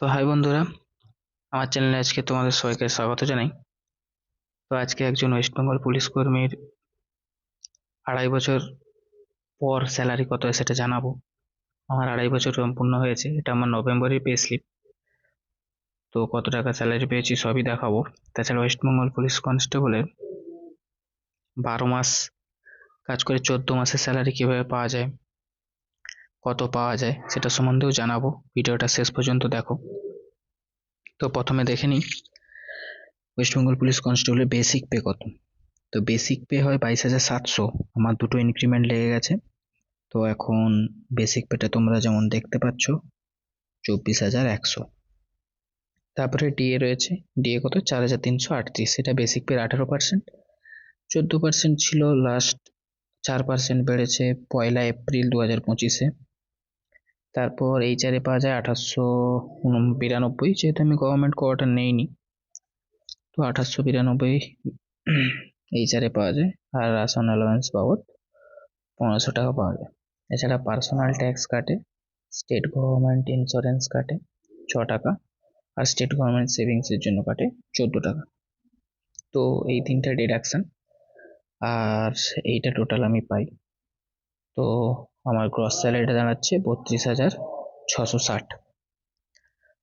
তো হাই বন্ধুরা, আমার চ্যানেলে আজকে তোমাদের সবাইকে স্বাগত জানাই। তো আজকে একজন ওয়েস্ট বেঙ্গল পুলিশ কর্মীর আড়াই বছর পর স্যালারি কত সেটা জানাব। আমার আড়াই বছর সম্পূর্ণ হয়েছে, এটা আমার নভেম্বরের পে স্লিপ তো কত টাকা স্যালারি পেয়েছি সবই দেখাবো। তাছাড়া ওয়েস্ট বেঙ্গল পুলিশ কনস্টেবলের বারো মাস কাজ করে চোদ্দ মাসের স্যালারি কীভাবে পাওয়া যায় কত পাওয়া যায় সেটা সম্বন্ধেও জানাব। ভিডিওটা শেষ পর্যন্ত দেখো। তো প্রথমে দেখে নিই ওয়েস্ট বেঙ্গল পুলিশ কনস্টেবলের বেসিক পে কত? তো বেসিক পে হয় বাইশ হাজার সাতশো। আমার দুটো ইনক্রিমেন্ট লেগে গেছে। তো এখন বেসিক পেটা তোমরা যেমন দেখতে পাচ্ছ, চব্বিশ হাজার একশো। তারপরে ডিএ রয়েছে। ডিএ কত? চার হাজার তিনশো আটত্রিশ। সেটা বেসিক পের আঠারো পার্সেন্ট চোদ্দ পার্সেন্ট ছিল লাস্ট চার পার্সেন্ট বেড়েছে পয়লা এপ্রিল দু হাজার পঁচিশে। তারপর এইচআরে পাওয়া যায় আঠাশশো বিরানব্বই যেহেতু আমি গভর্নমেন্ট কোয়ার্টার নেইনি। তো আঠাশশো বিরানব্বই এইচআরে পাওয়া যায় আর রাশন অ্যালাওয়েন্স বাবদ পনেরোশো টাকা পাওয়া যায়। এছাড়া পার্সোনাল ট্যাক্স কাটে স্টেট গভর্নমেন্ট ইন্স্যুরেন্স কাটে ছ টাকা আর স্টেট গভর্নমেন্ট সেভিংসের জন্য কাটে চোদ্দ টাকা। তো এই তিনটা ডিডাকশান আর এইটা টোটাল আমি পাই। তো আমার গ্রস স্যালারিটা দাঁড়াচ্ছে বত্রিশ হাজার ছশো ষাট।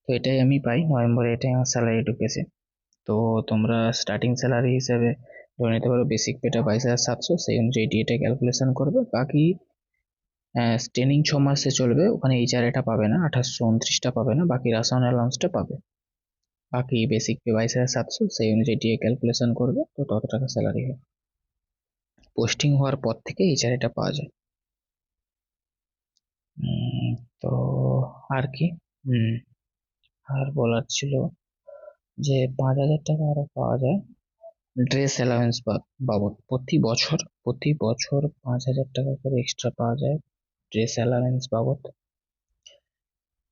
তো এটাই আমি পাই, নভেম্বরে এটাই আমার স্যালারি ঢুকেছে তো তোমরা স্টার্টিং স্যালারি হিসেবে ধরে নিতে পারো বেসিক পেটা বাইশ হাজার সাতশো, সেই অনুযায়ী ডিএটা ক্যালকুলেশন করবে। বাকি ট্রেনিং ছ মাসে চলবে, ওখানে এই চারেটা পাবে না, আঠাশশো উনত্রিশটা পাবে না, বাকি রাসায়ন অ্যালাউন্সটা পাবে। বাকি বেসিক পে বাইশ হাজার সাতশো, সেই অনুযায়ী ডিএ ক্যালকুলেশন করবে, তো তত টাকা স্যালারি হবে। পোস্টিং হওয়ার পর থেকে এই চারিটা পাওয়া যায়। তো আর কি? হুম। আর বলার ছিল যে পাঁচ হাজার টাকা আরও পাওয়া যায় ড্রেস অ্যালাউন্স বাবদ। প্রতি বছর প্রতি বছর পাঁচ হাজার টাকা করে এক্সট্রা পাওয়া যায় ড্রেস অ্যালাউন্স বাবদ।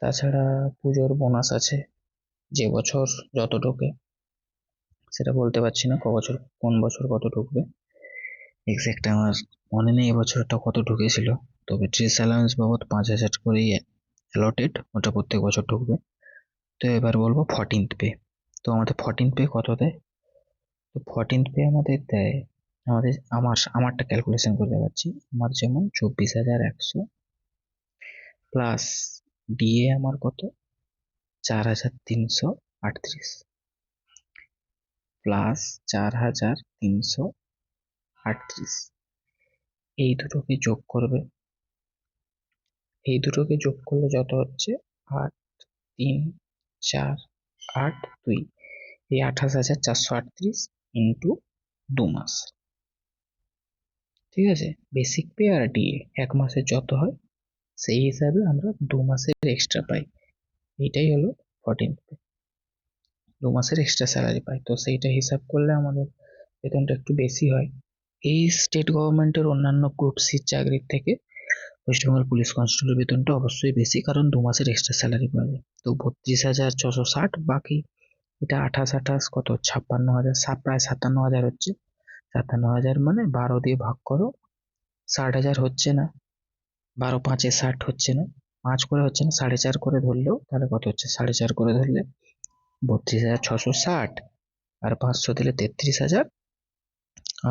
তাছাড়া পুজোর বোনাস আছে যে বছর যত ঢোকে সেটা বলতে পারছি না ক বছর কোন বছর কত ঢুকবে। এক্স্যাক্ট আমার মনে নেই এবছরটা কত ঢুকেছিল। তবে ড্রেস অ্যালাউন্স বাবদ পাঁচ হাজার করেই অ্যালটেড ওটা প্রত্যেক বছর ঢুকবে। তো এবার বলব ফর্টিন্থ পে তো আমাদের ফর্টিন্থ পে কত দেয়? তো ফর্টিন্থ পে আমাদের দেয়, আমাদের, আমার, আমারটা ক্যালকুলেশন করে দেখাচ্ছি। আমার যেমন চব্বিশ হাজার একশো প্লাস ডিএ আমার কত? চার হাজার তিনশো আটত্রিশ। প্লাস চার হাজার তিনশো আটত্রিশ। এই দুটোকে যোগ করবে এই দুটোকে যোগ করলে যত হচ্ছে? আট, তিন, চার, আট, দুই। এই আঠাশ হাজার চারশো আটত্রিশ ইন্টু দু মাস। ঠিক আছে? বেসিক পে আর ডিএ এক মাসের যত হয়, সেই হিসাবে আমরা দু মাসের এক্সট্রা পাই। এইটাই হলো ফর্টিন পে দু মাসের এক্সট্রা স্যালারি পাই। তো সেইটা হিসাব করলে আমাদের বেতনটা একটু বেশি হয়। এই স্টেট গভর্নমেন্টের অন্যান্য গ্রুপ সির চাকরির থেকে ওয়েস্ট বেঙ্গল পুলিশ কনস্টেবলের বেতনটা অবশ্যই বেশি, কারণ দু মাসের এক্সট্রা স্যালারি পাওয়া যায়। তো বত্রিশ হাজার ছশো ষাট, বাকি এটা আঠাশ আঠাশ, কত? ছাপ্পান্ন হাজার প্রায় সাতান্ন হাজার হচ্ছে। সাতান্ন হাজার মানে বারো দিয়ে ভাগ করো, ষাট হাজার হচ্ছে না। বারো পাঁচে ষাট হচ্ছে না। পাঁচ করে হচ্ছে না, সাড়ে চার করে ধরলেও তাহলে কত হচ্ছে? সাড়ে চার করে ধরলে বত্রিশ হাজার ছশো ষাট, আর পাঁচশো দিলে তেত্রিশ হাজার,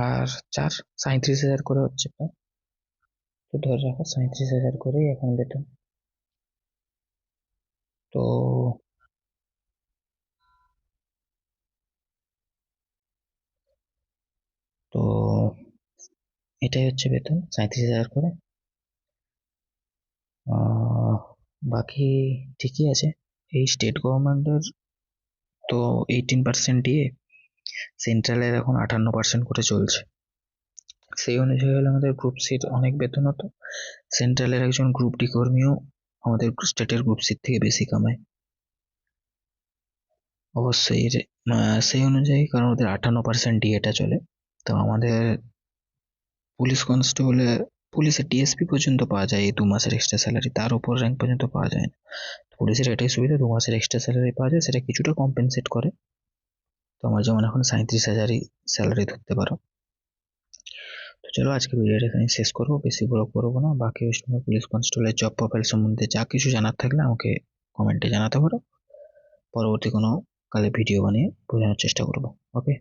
আর চার সাঁত্রিশ হাজার করে হচ্ছে। প্রায় তো ধরে রাখো সাঁত্রিশ হাজার করেই এখন বেতন। তো তো এটাই হচ্ছে বেতন সাঁত্রিশ হাজার করে। বাকি ঠিকই আছে। এই স্টেট গভর্নমেন্টের তো এইটিন পার্সেন্ট দিয়ে সেন্ট্রালের এখন আটান্ন পার্সেন্ট করে চলছে। সেই অনুযায়ী হলে আমাদের গ্রুপ সির অনেক বেতন হতো। সেন্ট্রালের একজন গ্রুপ ডি কর্মীও আমাদের স্টেটের গ্রুপ সির থেকে বেশি কামায়। অবশ্যই সেই অনুযায়ী কারণ ওদের আটান্ন পার্সেন্ট ডিএটা চলে। তো আমাদের পুলিশ কনস্টেবলে পুলিশের ডিএসপি পর্যন্ত পাওয়া যায় এই দু মাসের এক্সট্রা স্যালারি তার উপর র্যাঙ্ক পর্যন্ত পাওয়া যায় না। পুলিশের এটাই সুবিধা, দু মাসের এক্সট্রা স্যালারি পাওয়া যায়, সেটা কিছুটা কম্পেনসেট করে। তো আমার যেমন এখন সাঁত্রিশ হাজারই স্যালারি ধরতে পারো। তো চলো আজকে ভিডিওটা এখানে শেষ করব। বেশি বড় করব না। বাকি ওয়েস্টবেঙ্গল পুলিশ কনস্টেবলের জব প্রোফাইল সম্বন্ধে যা কিছু জানার থাকলে আমাকে কমেন্টে জানাতে পারো। পরবর্তী কোনো কালে ভিডিও বানিয়ে বোঝানোর চেষ্টা করব। ওকে